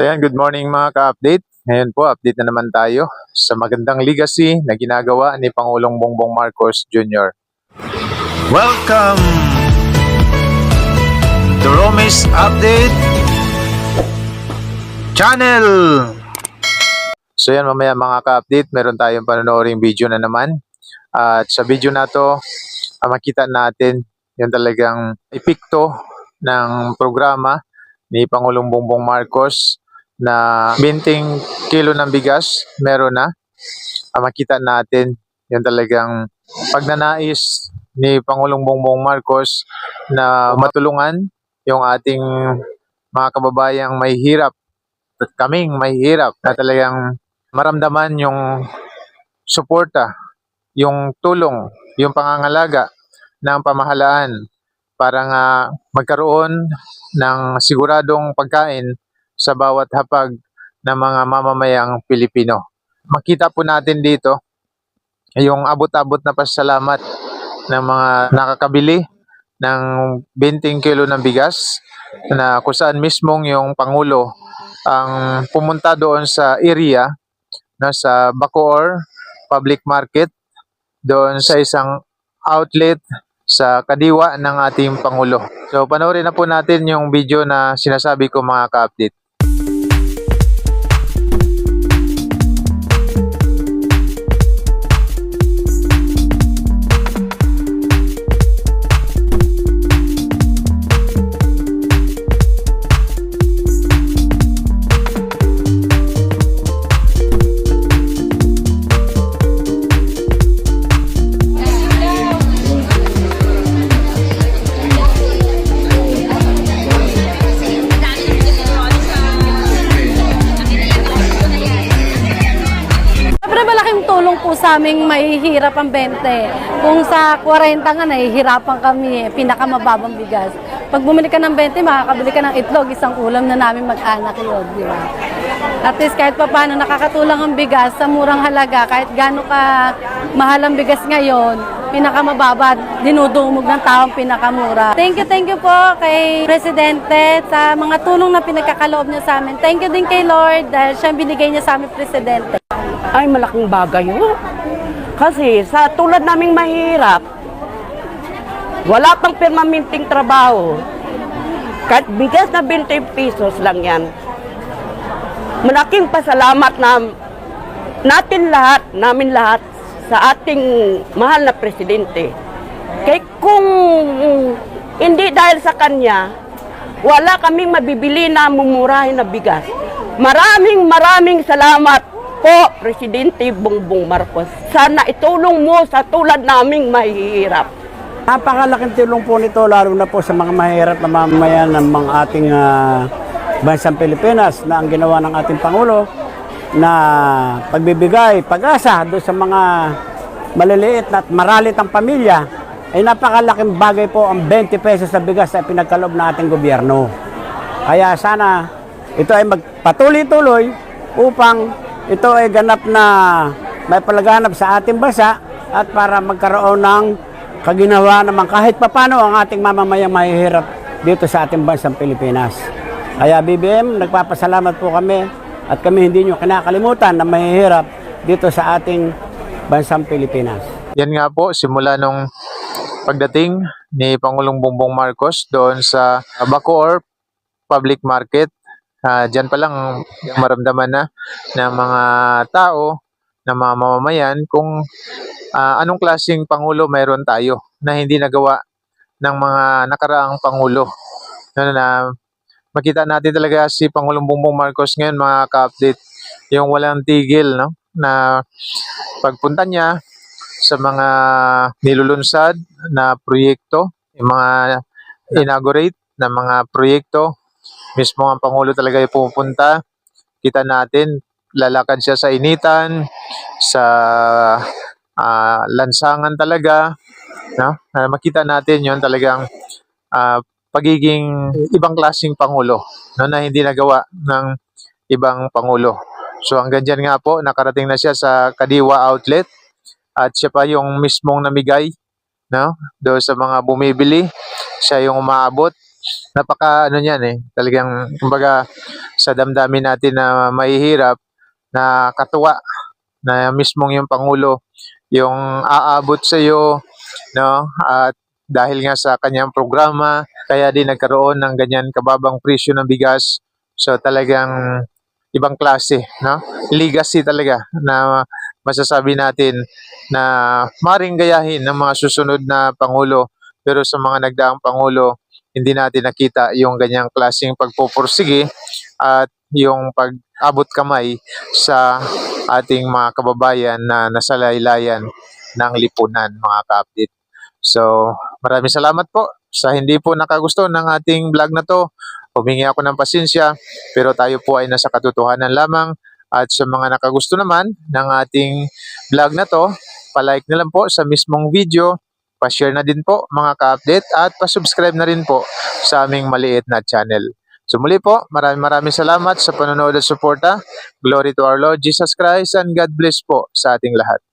So yan, good morning mga ka-update. Ngayon po, update na naman tayo sa magandang legacy na ginagawa ni Pangulong Bongbong Marcos Jr. Welcome to Romis Update Channel. So yan, mamaya mga ka-update, meron tayong panonooring video na naman. At sa video na to, ah, makita natin yung talagang epekto ng programa ni Pangulong Bongbong Marcos na 20 kilo ng bigas, meron na. Ah, makita natin yung talagang pagnanais ni Pangulong Bongbong Marcos na matulungan yung ating mga kababayang may hirap at kaming may hirap na talagang maramdaman yung suporta, yung tulong, yung pangangalaga ng pamahalaan para nga magkaroon ng siguradong pagkain sa bawat hapag ng mga mamamayang Pilipino. Makita po natin dito yung abot-abot na pasalamat ng mga nakakabili ng 20 kilo ng bigas na kung saan mismong yung Pangulo ang pumunta doon sa area na sa Bacoor Public Market doon sa isang outlet sa kadiwa ng ating Pangulo. So panoorin na po natin yung video na sinasabi ko mga ka-update. Aming mahihirap ang 20. Kung sa 40 nga nahihirapan kami, eh, pinakamababang bigas. Pag bumili ka ng 20, makakabili ka ng itlog, isang ulam na namin mag-anak yun, di ba? At least kahit pa paano nakakatulang ang bigas sa murang halaga, kahit gaano ka mahal ang bigas ngayon, pinakamababa, dinudumog ng taong pinakamura. Thank you, thank you po kay Presidente sa mga tulong na pinagkakaloob niya sa amin. Thank you din kay Lord dahil siya binigay niya sa amin, Presidente. ay malaking bagay yun. Kasi sa tulad naming mahirap, wala pang permanenteng trabaho. Kahit bigas na 20 pesos lang yan. Malaking pasalamat na natin lahat, namin lahat, sa ating mahal na presidente. Kaya kung hindi dahil sa kanya, wala kaming mabibili na mumurahin na bigas. Maraming maraming salamat po, Presidente Bongbong Marcos. Sana itulong mo sa tulad naming mahihirap. Napakalaking tulong po nito lalo na po sa mga mahirap na mamamayan ng mga ating ah, bansang Pilipinas na ang ginawa ng ating Pangulo na pagbibigay pag-asa doon sa mga maliliit at maralit ang pamilya ay napakalaking bagay po ang 20 pesos na bigas na pinagkaloob ng ating gobyerno. Kaya sana ito ay magpatuloy-tuloy upang ito ay ganap na may palaganap sa ating bansa at para magkaroon ng kaginawa naman kahit papano ang ating mamamayang mahihirap dito sa ating bansang Pilipinas. Kaya BBM, nagpapasalamat po kami at kami hindi nyo kinakalimutan na mahihirap dito sa ating bansang Pilipinas. Yan nga po, simula nung pagdating ni Pangulong Bongbong Marcos doon sa Bacoor Public Market, ah, dyan pa lang maramdaman na ng mga tao, ng mga mamamayan kung ah, anong klaseng Pangulo mayroon tayo na hindi nagawa ng mga nakaraang Pangulo. Ano na makita natin talaga si Pangulong Bongbong Marcos ngayon mga ka-update yung walang tigil no na pagpunta niya sa mga nilulunsad na proyekto, yung mga inaugurate na mga proyekto, mismo ang Pangulo talaga yung pumupunta. Kita natin, lalakad siya sa initan, sa ah, lansangan talaga. No? Na makita natin yon talagang ah, pagiging ibang klaseng Pangulo no? na hindi nagawa ng ibang Pangulo. So hanggang dyan nga po, nakarating na siya sa Kadiwa Outlet at siya pa yung mismong namigay no do sa mga bumibili siya yung umaabot napaka ano niyan eh. Talagang kumbaga sa damdamin natin na mahihirap na katuwa na mismong yung pangulo yung aabot sa iyo no? At dahil nga sa kanyang programa kaya din nagkaroon ng ganyan kababang presyo ng bigas. So talagang ibang klase no? Legacy talaga na masasabi natin na maring gayahin ng mga susunod na pangulo. Pero sa mga nagdaang pangulo hindi natin nakita yung ganyang klaseng pagpupursige at yung pag-abot kamay sa ating mga kababayan na nasa laylayan ng lipunan mga ka-update. So, maraming salamat po sa hindi po nakagusto ng ating vlog na to. Humingi ako ng pasensya pero tayo po ay nasa katotohanan lamang at sa mga nakagusto naman ng ating vlog na to, palike na lang po sa mismong video, pa-share na din po mga ka-update at pa-subscribe na rin po sa aming maliit na channel. So muli po, maraming maraming salamat sa panonood at suporta. Glory to our Lord Jesus Christ and God bless po sa ating lahat.